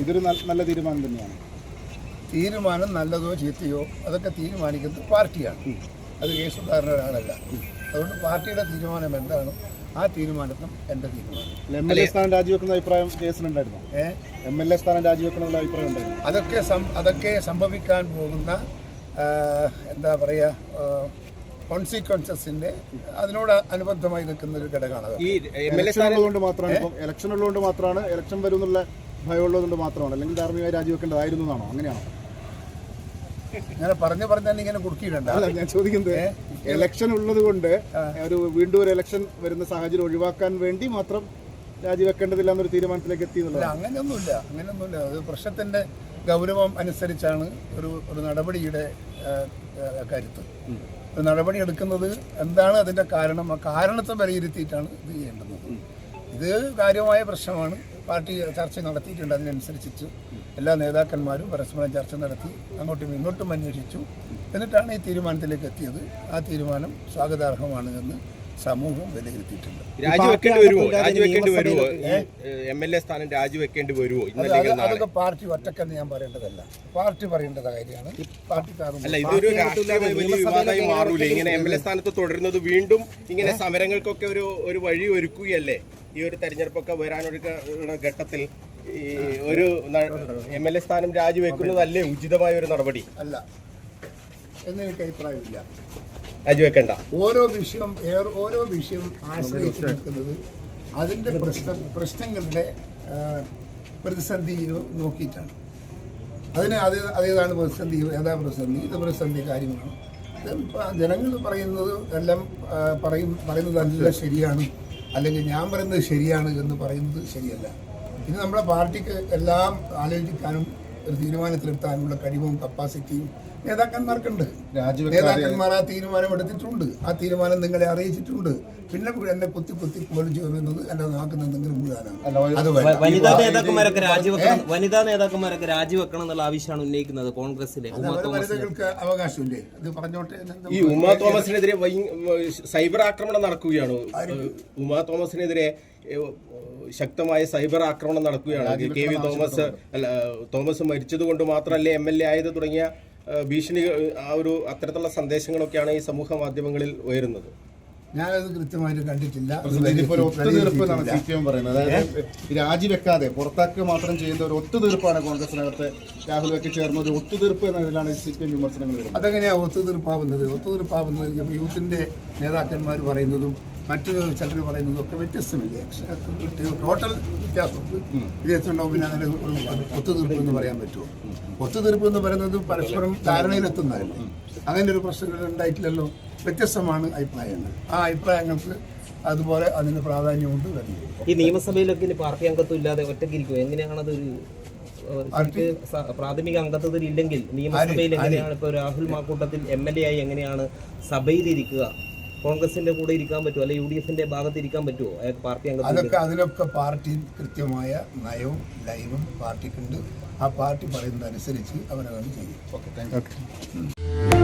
ഇതൊരു നല്ല- തീരുമാനം തന്നെയാണ്. തീരുമാനം നല്ലതോ ചീത്തയോ അതൊക്കെ തീരുമാനിക്കുന്നത് പാർട്ടിയാണ്. അത് കെ സുധാകരൻ ഒരാളല്ല അതുകൊണ്ട് പാർട്ടിയുടെ തീരുമാനം എന്താണ്? ആ തീരുമാനത്തിനും എന്റെ തീരുമാനം. എം എൽ എ സ്ഥാനം രാജിവെക്കുന്ന അഭിപ്രായം കേസിലുണ്ടായിരുന്നു ഏഹ് എം എൽ എ സ്ഥാനം രാജിവെക്കണമെന്നുള്ള അഭിപ്രായം ഉണ്ടായിരുന്നു? അതൊക്കെ അതൊക്കെ സംഭവിക്കാൻ പോകുന്ന എന്താ പറയുക കോൺസിക്വൻസസിന്റെ അതിനോട് അനുബന്ധമായി നിൽക്കുന്ന ഒരു ഘടകമാണ് ഈ എം എൽ എ സ്ഥാനം ഉള്ളതുകൊണ്ട് മാത്രമാണ് ഇപ്പം ഇലക്ഷൻ ഉള്ളതുകൊണ്ട് മാത്രമാണ് ഇലക്ഷൻ വരും എന്നുള്ള ഭയം ഉള്ളതുകൊണ്ട് മാത്രമാണ്. അല്ലെങ്കിൽ ധാർമ്മികമായി രാജിവെക്കേണ്ടതായിരുന്നു എന്നാണോ? അങ്ങനെയാണോ? ഞാൻ പറഞ്ഞു പറഞ്ഞാൽ ഇങ്ങനെ കുടുക്കിയിടണ്ട. അല്ല ഞാൻ ചോദിക്കുന്നത് ഇലക്ഷൻ ഉള്ളത് കൊണ്ട് ഒരു വീണ്ടും ഒരു ഇലക്ഷൻ വരുന്ന സാഹചര്യം ഒഴിവാക്കാൻ വേണ്ടി മാത്രം രാജിവെക്കേണ്ടതില്ല എന്നൊരു തീരുമാനത്തിലേക്ക് എത്തി അല്ല എന്നുള്ളതാണ് അങ്ങനെയൊന്നുമില്ല. അങ്ങനെയൊന്നുമില്ല. അത് പ്രശ്നത്തിന്റെ ഗൗരവം അനുസരിച്ചാണ് ഒരു ഒരു നടപടിയുടെ കരുത്ത്. ഒരു നടപടി എടുക്കുന്നത് എന്താണ് അതിന്റെ കാരണം? ആ കാരണത്തെ വിലയിരുത്തിയിട്ടാണ് ഇത് ചെയ്യേണ്ടത്. ഇത് കാര്യമായ പ്രശ്നമാണ്. പാർട്ടി ചർച്ച നടത്തിയിട്ടുണ്ട്. അതിനനുസരിച്ച് എല്ലാ നേതാക്കന്മാരും പരസ്പരം ചർച്ച നടത്തി അങ്ങോട്ടും ഇങ്ങോട്ടും അന്വേഷിച്ചു. എന്നിട്ടാണ് ഈ തീരുമാനത്തിലേക്ക് എത്തിയത്. ആ തീരുമാനം സ്വാഗതാർഹമാണ് എന്ന് സമൂഹം വിലയിരുത്തിയിട്ടുണ്ട്. രാജിവെക്കേണ്ടി വരുമോ രാജിവെക്കേണ്ടി വരുമോ എം എൽ എ സ്ഥാനം രാജിവെക്കേണ്ടി വരുമോ അത് ഇന്നല്ലെങ്കിൽ അത് നാളെ? അതൊക്കെ പാർട്ടി ഒറ്റക്കെന്ന് ഞാൻ പറയേണ്ടതല്ല. പാർട്ടി പറയേണ്ട കാര്യമാണ്. പാർട്ടിക്കാരും ഇങ്ങനെ എം എൽ എ സ്ഥാനത്ത് തുടരുന്നത് വീണ്ടും ഇങ്ങനെ സമരങ്ങൾക്കൊക്കെ ഒരു ഒരു വഴി ഒരുക്കുകയല്ലേ? ഈ ഒരു തെരഞ്ഞെടുപ്പൊക്കെ വരാനൊരുക്കുന്ന ഘട്ടത്തിൽ ഈ ഒരു എം എൽ എ സ്ഥാനം രാജിവെക്കുന്നതല്ലേ ഉചിതമായ ഒരു നടപടി? അല്ല. എന്നെനിക്ക് അഭിപ്രായമില്ല. രാജിവെക്കണ്ട. ഓരോ വിഷയം ഓരോ വിഷയം ആശ്രയിച്ച് നിൽക്കുന്നത് അതിന്റെ പ്രശ്ന പ്രശ്നങ്ങളുടെ പ്രതിസന്ധി നോക്കിയിട്ടാണ്. അതിന് അത് അതേതാണ് പ്രതിസന്ധി ഏതാ പ്രതിസന്ധി? ഇത് പ്രതിസന്ധി കാര്യമാണ് ജനങ്ങൾ പറയുന്നത് എല്ലാം പറയും പറയുന്നതല്ല ശരിയാണ്. അല്ലെങ്കിൽ ഞാൻ പറയുന്നത് ശരിയാണ് എന്ന് പറയുന്നത് ശരിയല്ല. ഇനി നമ്മുടെ പാർട്ടിക്ക് എല്ലാം ആലോചിക്കാനും ഒരു തീരുമാനത്തിലെത്താനുള്ള കഴിവും കപ്പാസിറ്റിയും നേതാക്കന്മാർക്കുണ്ട്. നേതാക്കന്മാർ ആ തീരുമാനം എടുത്തിട്ടുണ്ട്. ആ തീരുമാനം നിങ്ങളെ അറിയിച്ചിട്ടുണ്ട്. പിന്നെ എന്നെ കുത്തി കുത്തി കോലും ചെയ്യുന്നത് എന്റെ നാക്കുന്ന എന്തെങ്കിലും വീഴാനാണ് വനിതാ നേതാക്കന്മാരൊക്കെ രാജിവെക്കണം വനിതാ നേതാക്കന്മാരൊക്കെ രാജിവെക്കണം എന്നുള്ള ആവശ്യമാണ് ഉന്നയിക്കുന്നത് കോൺഗ്രസിലെ വനിതകൾക്ക് അവകാശമില്ലേ? അത് പറഞ്ഞോട്ടെ ഈ ഉമാ തോമസിനെതിരെ സൈബർ ആക്രമണം നടക്കുകയാണ്. ഉമാ തോമസിനെതിരെ ശക്തമായ സൈബർ ആക്രമണം നടക്കുകയാണ്. കെ വി തോമസ് അല്ല തോമസ് മരിച്ചത് കൊണ്ട് മാത്രമല്ലേ എം എൽ എ ആയത് തുടങ്ങിയ ഭീഷണി ആ ഒരു അത്തരത്തിലുള്ള സന്ദേശങ്ങളൊക്കെയാണ് ഈ സമൂഹ മാധ്യമങ്ങളിൽ ഉയരുന്നത്. ഞാനത് കൃത്യമായിട്ട് കണ്ടിട്ടില്ല. ഒത്തുതീർപ്പ് സി പി എം പറയുന്നത്. അതായത് രാജിവെക്കാതെ പുറത്താക്കുക മാത്രം ചെയ്യുന്ന ഒരു ഒത്തുതീർപ്പാണ് കോൺഗ്രസിനകത്ത് രാഹുൽ വെക്കി ചേർന്ന ഒരു ഒത്തുതീർപ്പ് എന്നതിലാണ് സി പി എം വിമർശനങ്ങൾ അതെങ്ങനെയാണ് അതെങ്ങനെയാ ഒത്തുതീർപ്പാവുന്നത്? ഒത്തുതീർപ്പാവുന്നത് യൂത്തിന്റെ യൂത്തിന്റെ നേതാക്കന്മാർ പറയുന്നതും മറ്റു ചിലർ പറയുന്നത് ഒക്കെ വ്യത്യസ്തമില്ലേ ടോട്ടൽ വ്യത്യാസം. വ്യത്യാസമുണ്ടാവും പിന്നെ അങ്ങനെ ഒത്തുതീർപ്പ് എന്ന് പറയാൻ പറ്റുമോ? ഒത്തുതീർപ്പ് എന്ന് പറയുന്നത് പരസ്പരം ധാരണയിലെത്തുന്നതല്ലേ? അങ്ങനെ ഒരു പ്രശ്നം ഉണ്ടായിട്ടില്ലല്ലോ? വ്യത്യസ്തമാണ് അഭിപ്രായങ്ങൾ. ആ അഭിപ്രായങ്ങൾക്ക് അതുപോലെ അതിന് പ്രാധാന്യമുണ്ട് ഈ നിയമസഭയിലൊക്കെ ഇനി പാർട്ടി അംഗത്വം ഇല്ലാതെ ഒറ്റയ്ക്കിരിക്കും എങ്ങനെയാണ് അതൊരു പ്രാഥമിക അംഗത്വത്തിൽ ഇല്ലെങ്കിൽ നിയമസഭയിൽ എങ്ങനെയാണ് ഇപ്പൊ Rahul Mamkootathil M L A ആയി എങ്ങനെയാണ് സഭയിൽ ഇരിക്കുക കോൺഗ്രസിന്റെ കൂടെ ഇരിക്കാൻ പറ്റുമോ? അല്ലെ യു ഡി എഫിന്റെ ഭാഗത്ത് ഇരിക്കാൻ പറ്റുമോ? അയാൾക്ക് പാർട്ടി അംഗം അതൊക്കെ അതിലൊക്കെ പാർട്ടി കൃത്യമായ നയവും ലൈവും പാർട്ടിക്കുണ്ട്. ആ പാർട്ടി പറയുന്നതനുസരിച്ച് അവരത് ചെയ്യും. Okay thank you